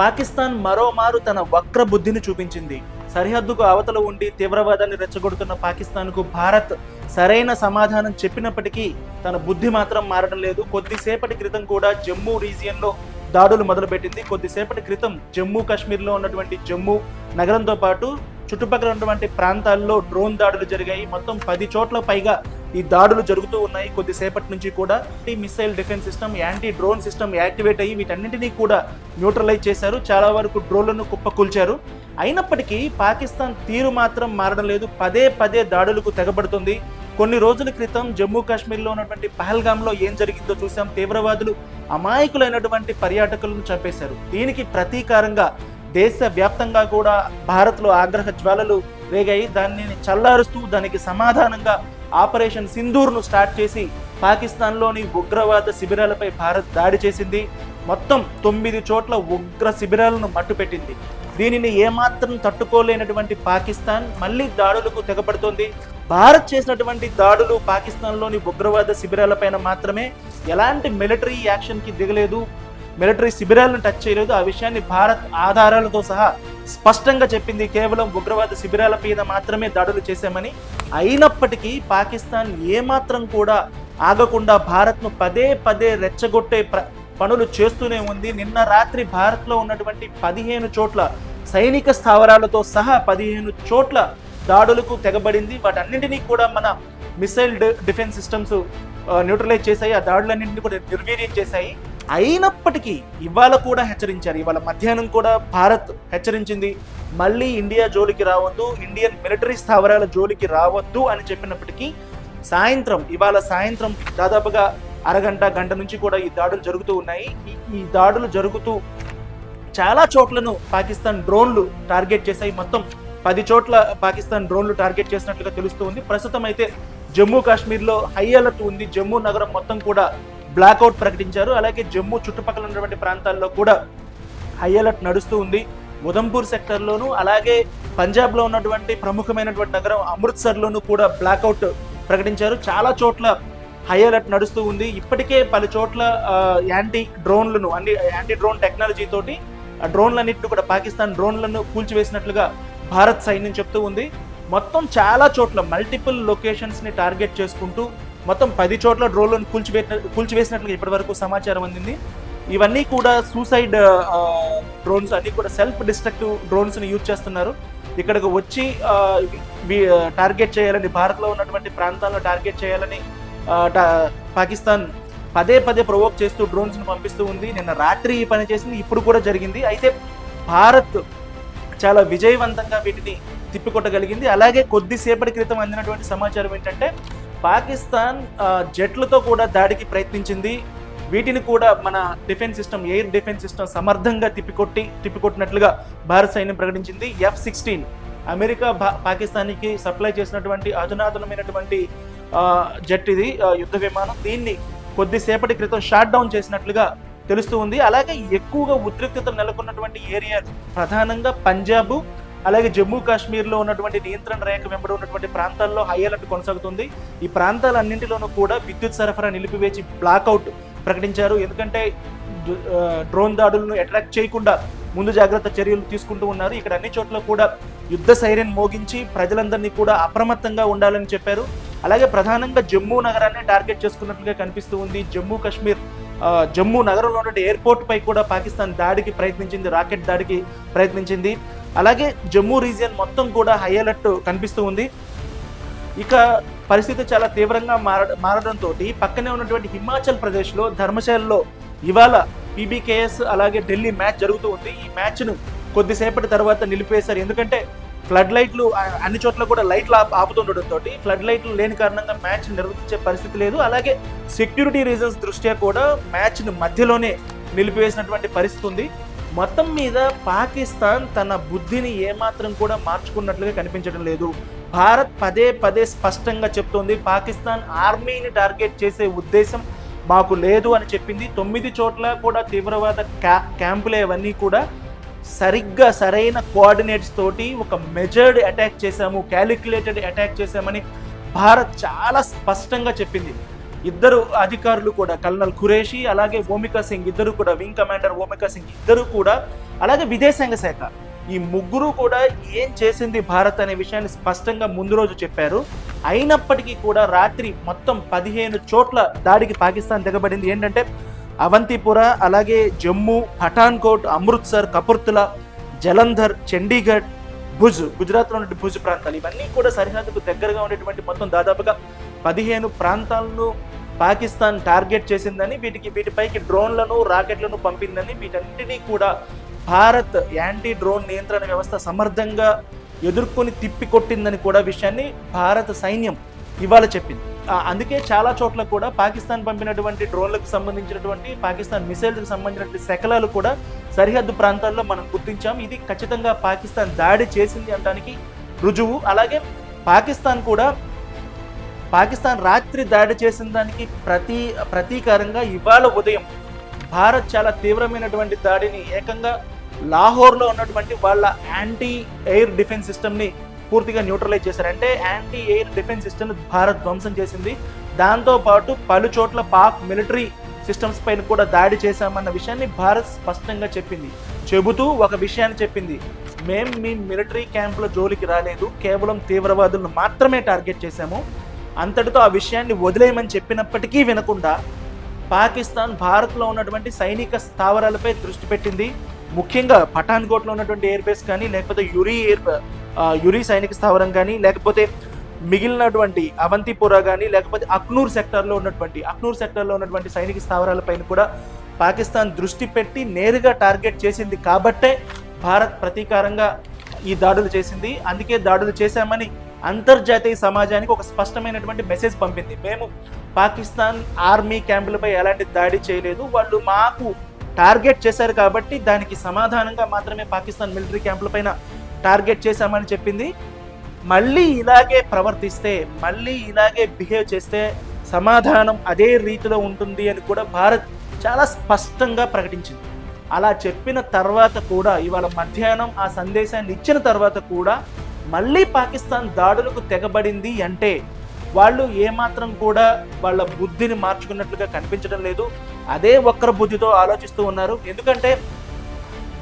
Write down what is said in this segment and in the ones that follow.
పాకిస్తాన్ మరోమారు తన వక్ర బుద్ధిని చూపించింది. సరిహద్దుకు అవతల ఉండి తీవ్రవాదాన్ని రెచ్చగొడుతున్న పాకిస్తాన్కు భారత్ సరైన సమాధానం చెప్పినప్పటికీ తన బుద్ధి మాత్రం మారడం లేదు. కొద్దిసేపటి క్రితం కూడా జమ్మూ రీజియన్లో దాడులు మొదలుపెట్టింది. కొద్దిసేపటి క్రితం జమ్మూ కాశ్మీర్లో ఉన్నటువంటి జమ్మూ నగరంతో పాటు చుట్టుపక్కల ఉన్నటువంటి ప్రాంతాల్లో డ్రోన్ దాడులు జరిగాయి. మొత్తం పది చోట్ల పైగా ఈ దాడులు జరుగుతూ ఉన్నాయి. కొద్దిసేపటి నుంచి కూడా ఈ missile defence system anti drone system activate అయ్యి వీటన్నింటినీ కూడా న్యూట్రలైజ్ చేశారు. చాలా వరకు డ్రోన్లను కుప్పకూల్చారు. అయినప్పటికీ పాకిస్తాన్ తీరు మాత్రం మారడం లేదు. పదే పదే దాడులకు తెగబడుతుంది. కొన్ని రోజుల క్రితం జమ్మూ కాశ్మీర్లో ఉన్నటువంటి పహల్గామ్లో ఏం జరిగిందో చూసాం తీవ్రవాదులు అమాయకులైనటువంటి పర్యాటకులను చంపేశారు. దీనికి ప్రతీకారంగా దేశవ్యాప్తంగా కూడా భారత్లో ఆగ్రహ జ్వాలలు రేగాయి. దాన్ని చల్లారుస్తూ దానికి సమాధానంగా ఆపరేషన్ సింధూర్ను స్టార్ట్ చేసి పాకిస్తాన్లోని ఉగ్రవాద శిబిరాలపై భారత్ దాడి చేసింది. మొత్తం తొమ్మిది చోట్ల ఉగ్ర శిబిరాలను మట్టుపెట్టింది. దీనిని ఏమాత్రం తట్టుకోలేనటువంటి పాకిస్తాన్ మళ్ళీ దాడులకు తెగపడుతోంది. భారత్ చేసినటువంటి దాడులు పాకిస్తాన్లోని ఉగ్రవాద శిబిరాలపైన మాత్రమే. ఎలాంటి మిలిటరీ యాక్షన్కి దిగలేదు. మిలిటరీ శిబిరాలను టచ్ చేయలేదు. ఆ విషయాన్ని భారత్ ఆధారాలతో సహా స్పష్టంగా చెప్పింది. కేవలం ఉగ్రవాద శిబిరాల మీద మాత్రమే దాడులు చేశామని అయినప్పటికీ పాకిస్తాన్ ఏమాత్రం కూడా ఆగకుండా భారత్ను పదే పదే రెచ్చగొట్టే ప్ర పనులు చేస్తూనే ఉంది. నిన్న రాత్రి భారత్లో ఉన్నటువంటి పదిహేను చోట్ల సైనిక స్థావరాలతో సహా పదిహేను చోట్ల దాడులకు తెగబడింది. వాటన్నింటినీ కూడా మన మిసైల్ డిఫెన్స్ సిస్టమ్స్ న్యూట్రలైజ్ చేశాయి. ఆ దాడులన్నింటినీ కూడా నిర్వీర్యం చేశాయి. అయినప్పటికీ ఇవాళ కూడా హెచ్చరించారు. ఇవాళ మధ్యాహ్నం కూడా భారత్ హెచ్చరించింది. మళ్ళీ ఇండియా జోలికి రావద్దు ఇండియన్ మిలిటరీ స్థావరాల జోలికి రావద్దు అని చెప్పినప్పటికీ సాయంత్రం ఇవాళ సాయంత్రం దాదాపుగా అరగంట గంట నుంచి కూడా ఈ దాడులు జరుగుతూ ఉన్నాయి. ఈ- దాడులు జరుగుతూ చాలా చోట్లను పాకిస్తాన్ డ్రోన్లు టార్గెట్ చేశాయి. మొత్తం పది చోట్ల పాకిస్తాన్ డ్రోన్లు టార్గెట్ చేసినట్లుగా తెలుస్తూ ఉంది. ప్రస్తుతం అయితే జమ్మూ కాశ్మీర్లో హై అలర్ట్ ఉంది. జమ్మూ నగరం మొత్తం కూడా బ్లాక్అవుట్ ప్రకటించారు. అలాగే జమ్మూ చుట్టుపక్కల ఉన్నటువంటి ప్రాంతాల్లో కూడా హై అలర్ట్ నడుస్తూ ఉంది. ఉదంపూర్ సెక్టర్లోను అలాగే పంజాబ్లో ఉన్నటువంటి ప్రముఖమైనటువంటి నగరం అమృత్సర్లోనూ కూడా బ్లాక్అవుట్ ప్రకటించారు. చాలా చోట్ల హై అలర్ట్ నడుస్తూ ఉంది. ఇప్పటికే పలు చోట్ల యాంటీ డ్రోన్లను అన్ని యాంటీ డ్రోన్ టెక్నాలజీ తోటి ఆ డ్రోన్లన్నింటిని కూడా పాకిస్తాన్ డ్రోన్లను కూల్చివేసినట్లుగా భారత్ సైన్యం చెప్తూ ఉంది. మొత్తం చాలా చోట్ల మల్టిపుల్ లొకేషన్స్ని టార్గెట్ చేసుకుంటూ మొత్తం పది చోట్ల డ్రోన్లను కూల్చివే కూల్చివేసినట్లుగా ఇప్పటివరకు సమాచారం అందింది. ఇవన్నీ కూడా సూసైడ్ డ్రోన్స్ అన్ని కూడా సెల్ఫ్ డిస్ట్రక్టివ్ డ్రోన్స్ని యూజ్ చేస్తున్నారు. ఇక్కడికి వచ్చి టార్గెట్ చేయాలని భారత్లో ఉన్నటువంటి ప్రాంతాలను టార్గెట్ చేయాలని పాకిస్తాన్ పదే పదే ప్రొవోక్ చేస్తూ డ్రోన్స్ని పంపిస్తూ ఉంది. నిన్న రాత్రి ఈ పని చేసింది ఇప్పుడు కూడా జరిగింది. అయితే భారత్ చాలా విజయవంతంగా వీటిని తిప్పికొట్టగలిగింది. అలాగే కొద్దిసేపటి క్రితం అందినటువంటి సమాచారం ఏంటంటే పాకిస్తాన్ జెట్లతో కూడా దాడికి ప్రయత్నించింది. వీటిని కూడా మన defence system air defence system సమర్థంగా తిప్పికొట్టి తిప్పికొట్టినట్లుగా భారత సైన్యం ప్రకటించింది. ఎఫ్ సిక్స్టీన్ అమెరికా భా- పాకిస్తాన్కి సప్లై చేసినటువంటి అధునాధునమైనటువంటి జెట్ ఇది యుద్ధ విమానం. దీన్ని కొద్దిసేపటి క్రితం షాట్ డౌన్ చేసినట్లుగా తెలుస్తూ ఉంది. అలాగే ఎక్కువగా ఉద్రిక్తత నెలకొన్నటువంటి ఏరియా ప్రధానంగా పంజాబ్ అలాగే జమ్మూ కాశ్మీర్లో ఉన్నటువంటి నియంత్రణ రేఖ వెంబడి ఉన్నటువంటి ప్రాంతాల్లో హై అలర్ట్ కొనసాగుతుంది. ఈ ప్రాంతాలన్నింటిలోనూ కూడా విద్యుత్ సరఫరా నిలిపివేసి బ్లాక్అవుట్ ప్రకటించారు. ఎందుకంటే డ్రోన్ దాడులను అట్రాక్ట్ చేయకుండా ముందు జాగ్రత్త చర్యలు తీసుకుంటూ ఉన్నారు. ఇక్కడ అన్ని చోట్ల కూడా యుద్ధ సైరన్ మోగించి ప్రజలందరినీ కూడా అప్రమత్తంగా ఉండాలని చెప్పారు. అలాగే ప్రధానంగా జమ్మూ నగరాన్ని టార్గెట్ చేసుకున్నట్లుగా కనిపిస్తూ ఉంది. జమ్మూ కాశ్మీర్ జమ్మూ నగరంలో ఉన్నటువంటి ఎయిర్పోర్ట్ పై కూడా పాకిస్తాన్ దాడికి ప్రయత్నించింది రాకెట్ దాడికి ప్రయత్నించింది. అలాగే జమ్మూ రీజియన్ మొత్తం కూడా హై అలర్ట్ కనిపిస్తూ ఉంది. ఇక పరిస్థితి చాలా తీవ్రంగా మార మారడంతో పక్కనే ఉన్నటువంటి హిమాచల్ ప్రదేశ్లో ధర్మశాలలో ఇవాళ పీబీకేఎస్ అలాగే ఢిల్లీ మ్యాచ్ జరుగుతూ ఉంది. ఈ మ్యాచ్ను కొద్దిసేపటి తర్వాత నిలిపేశారు. ఎందుకంటే ఫ్లడ్ లైట్లు అన్ని చోట్ల కూడా లైట్లు ఆప్- ఆపుతుండటంతో ఫ్లడ్ లైట్లు లేని కారణంగా మ్యాచ్ నిర్వహించే పరిస్థితి లేదు. అలాగే సెక్యూరిటీ రీజన్స్ దృష్ట్యా కూడా మ్యాచ్ను మధ్యలోనే నిలిపివేసినటువంటి పరిస్థితి ఉంది. మొత్తం మీద పాకిస్తాన్ తన బుద్ధిని ఏమాత్రం కూడా మార్చుకున్నట్లుగా కనిపించడం లేదు. భారత్ పదే పదే స్పష్టంగా చెప్తోంది పాకిస్తాన్ ఆర్మీని టార్గెట్ చేసే ఉద్దేశం మాకు లేదు అని చెప్పింది. తొమ్మిది చోట్ల కూడా తీవ్రవాద క్యా క్యాంపులే అవన్నీ కూడా సరిగ్గా సరైన కోఆర్డినేట్స్ తోటి ఒక మెజర్డ్ అటాక్ చేశాము క్యాలిక్యులేటెడ్ అటాక్ చేశామని భారత్ చాలా స్పష్టంగా చెప్పింది. ఇద్దరు అధికారులు కూడా కల్నల్ ఖురేషి అలాగే ఓమికా సింగ్ ఇద్దరు కూడా వింగ్ కమాండర్ ఓమికా సింగ్ ఇద్దరు కూడా అలాగే విదేశాంగ శాఖ. ఈ ముగ్గురు కూడా ఏం చేసింది భారత్ అనే విషయాన్ని స్పష్టంగా ముందు రోజు చెప్పారు. అయినప్పటికీ కూడా రాత్రి మొత్తం పదిహేను చోట్ల దాడికి పాకిస్తాన్ దిగబడింది. ఏంటంటే అవంతిపుర అలాగే జమ్మూ పఠాన్కోట్ అమృత్సర్ కపుర్తులా జలంధర్ చండీగఢ్ భుజ్ గుజరాత్లో ఉన్నటువంటి భుజ్ ప్రాంతాలు. ఇవన్నీ కూడా సరిహద్దుకు దగ్గరగా ఉండేటువంటి మొత్తం దాదాపుగా పదిహేను ప్రాంతాలను పాకిస్తాన్ టార్గెట్ చేసిందని వీటికి వీటిపైకి డ్రోన్లను రాకెట్లను పంపిందని వీటన్నిటినీ కూడా భారత్ యాంటీ డ్రోన్ నియంత్రణ వ్యవస్థ సమర్థంగా ఎదుర్కొని తిప్పి కొట్టిందని కూడా విషయాన్ని భారత సైన్యం ఇవాళ చెప్పింది. అందుకే చాలా చోట్ల కూడా పాకిస్తాన్ పంపినటువంటి డ్రోన్లకు సంబంధించినటువంటి పాకిస్తాన్ మిసైల్స్కి సంబంధించినటువంటి శకలాలు కూడా సరిహద్దు ప్రాంతాల్లో మనం గుర్తించాం. ఇది ఖచ్చితంగా పాకిస్తాన్ దాడి చేసింది అనడానికి రుజువు. అలాగే పాకిస్తాన్ కూడా పాకిస్తాన్ రాత్రి దాడి చేసిన దానికి ప్రతి ప్రతీకారంగా ఇవాళ ఉదయం భారత్ చాలా తీవ్రమైనటువంటి దాడిని ఏకంగా లాహోర్లో ఉన్నటువంటి వాళ్ళ యాంటీ ఎయిర్ డిఫెన్స్ సిస్టమ్ని పూర్తిగా న్యూట్రలైజ్ చేశారు. అంటే యాంటీ ఎయిర్ డిఫెన్స్ సిస్టమ్ని భారత్ ధ్వంసం చేసింది. దాంతోపాటు పలు చోట్ల పాక్ మిలిటరీ సిస్టమ్స్ పైన కూడా దాడి చేశామన్న విషయాన్ని భారత్ స్పష్టంగా చెప్పింది. చెబుతూ ఒక విషయాన్ని చెప్పింది. మేం మీ మిలిటరీ క్యాంపుల జోలికి రాలేదు. కేవలం తీవ్రవాదులను మాత్రమే టార్గెట్ చేశాము. అంతటితో ఆ విషయాన్ని వదిలేయమని చెప్పినప్పటికీ వినకుండా పాకిస్తాన్ భారత్లో ఉన్నటువంటి సైనిక స్థావరాలపై దృష్టి పెట్టింది. ముఖ్యంగా పఠాన్కోట్లో ఉన్నటువంటి ఎయిర్ బేస్ కానీ లేకపోతే యురి ఎయిర్ ఆ, యురి సైనిక స్థావరం కానీ లేకపోతే మిగిలినటువంటి అవంతిపుర కానీ లేకపోతే అక్నూర్ సెక్టార్లో ఉన్నటువంటి అక్నూర్ సెక్టార్లో ఉన్నటువంటి సైనిక స్థావరాలపైన కూడా పాకిస్తాన్ దృష్టి పెట్టి నేరుగా టార్గెట్ చేసింది కాబట్టే భారత్ ప్రతీకారంగా ఈ దాడులు చేసింది. అందుకే దాడులు చేశామని అంతర్జాతీయ సమాజానికి ఒక స్పష్టమైనటువంటి మెసేజ్ పంపింది. మేము పాకిస్తాన్ ఆర్మీ క్యాంపులపై ఎలాంటి దాడి చేయలేదు. వాళ్ళు మాకు టార్గెట్ చేశారు కాబట్టి దానికి సమాధానంగా మాత్రమే పాకిస్తాన్ మిలిటరీ క్యాంపులపైన టార్గెట్ చేశామని చెప్పింది. మళ్ళీ ఇలాగే ప్రవర్తిస్తే మళ్ళీ ఇలాగే బిహేవ్ చేస్తే సమాధానం అదే రీతిలో ఉంటుంది అని కూడా భారత్ చాలా స్పష్టంగా ప్రకటించింది. అలా చెప్పిన తర్వాత కూడా ఇవాళ మధ్యాహ్నం ఆ సందేశాన్ని ఇచ్చిన తర్వాత కూడా మళ్ళీ పాకిస్తాన్ దాడులకు తెగబడింది అంటే వాళ్ళు ఏమాత్రం కూడా వాళ్ళ బుద్ధిని మార్చుకున్నట్లుగా కనిపించడం లేదు. అదే వక్ర బుద్ధితో ఆలోచిస్తూ ఉన్నారు. ఎందుకంటే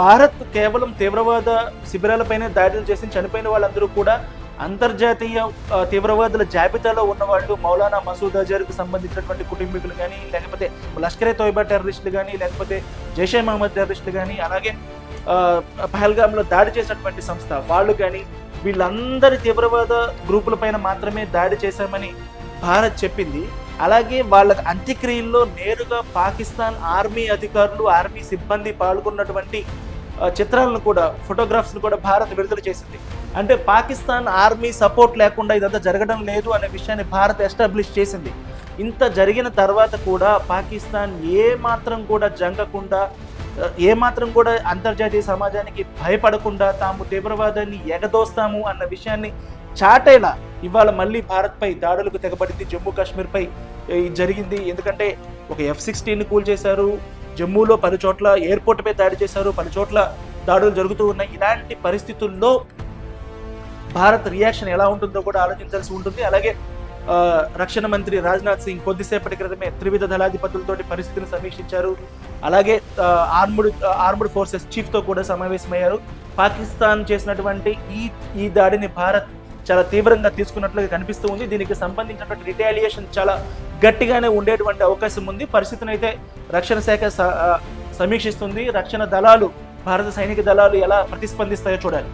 భారత్ కేవలం తీవ్రవాద శిబిరాలపైనే దాడులు చేసి చనిపోయిన వాళ్ళందరూ కూడా అంతర్జాతీయ తీవ్రవాదుల జాబితాలో ఉన్న వాళ్ళు మౌలానా మసూద్ అజర్కి సంబంధించినటువంటి కుటుంబీకులు కానీ లేకపోతే లష్కరే తోయిబా టెర్రరిస్టులు కానీ లేకపోతే జైషే మహమ్మద్ టెర్రరిస్టులు కానీ అలాగే పహల్గామ్లో దాడి చేసినటువంటి సంస్థ వాళ్ళు కానీ వీళ్ళందరి తీవ్రవాద గ్రూపుల పైన మాత్రమే దాడి చేశామని భారత్ చెప్పింది. అలాగే వాళ్ళ అంత్యక్రియల్లో నేరుగా పాకిస్తాన్ ఆర్మీ అధికారులు ఆర్మీ సిబ్బంది పాల్గొన్నటువంటి చిత్రాలను కూడా ఫోటోగ్రాఫ్స్ను కూడా భారత్ విడుదల చేసింది. అంటే పాకిస్తాన్ ఆర్మీ సపోర్ట్ లేకుండా ఇదంతా జరగడం లేదు అనే విషయాన్ని భారత్ ఎస్టాబ్లిష్ చేసింది. ఇంత జరిగిన తర్వాత కూడా పాకిస్తాన్ ఏ మాత్రం కూడా జంగకుండా ఏమాత్రం ఏ మాత్రం కూడా అంతర్జాతీయ సమాజానికి భయపడకుండా తాము తీవ్రవాదాన్ని ఎగదోస్తాము అన్న విషయాన్ని చాటేలా ఇవాళ మళ్ళీ భారత్పై దాడులకు తెగబడింది జమ్మూ కాశ్మీర్పై జరిగింది. ఎందుకంటే ఒక ఎఫ్ సిక్స్టీన్ కూల్ చేశారు జమ్మూలో పలు చోట్ల ఎయిర్పోర్ట్పై దాడి చేశారు పలు చోట్ల దాడులు జరుగుతూ ఉన్నాయి. ఇలాంటి పరిస్థితుల్లో భారత్ రియాక్షన్ ఎలా ఉంటుందో కూడా ఆలోచించాల్సి ఉంటుంది. అలాగే రక్షణ మంత్రి రాజ్నాథ్ సింగ్ కొద్దిసేపటి క్రితమే త్రివిధ దళాధిపతులతోటి పరిస్థితిని సమీక్షించారు. అలాగే ఆర్ముడ్ ఆర్ముడ్ ఫోర్సెస్ చీఫ్తో కూడా సమావేశమయ్యారు. పాకిస్తాన్ చేసినటువంటి ఈ ఈ దాడిని భారత్ చాలా తీవ్రంగా తీసుకున్నట్లుగా కనిపిస్తూ ఉంది. దీనికి సంబంధించినటువంటి రిటాలియేషన్ చాలా గట్టిగానే ఉండేటువంటి అవకాశం ఉంది. పరిస్థితిని అయితే రక్షణ శాఖ స- సమీక్షిస్తుంది. రక్షణ దళాలు భారత సైనిక దళాలు ఎలా ప్రతిస్పందిస్తాయో చూడాలి.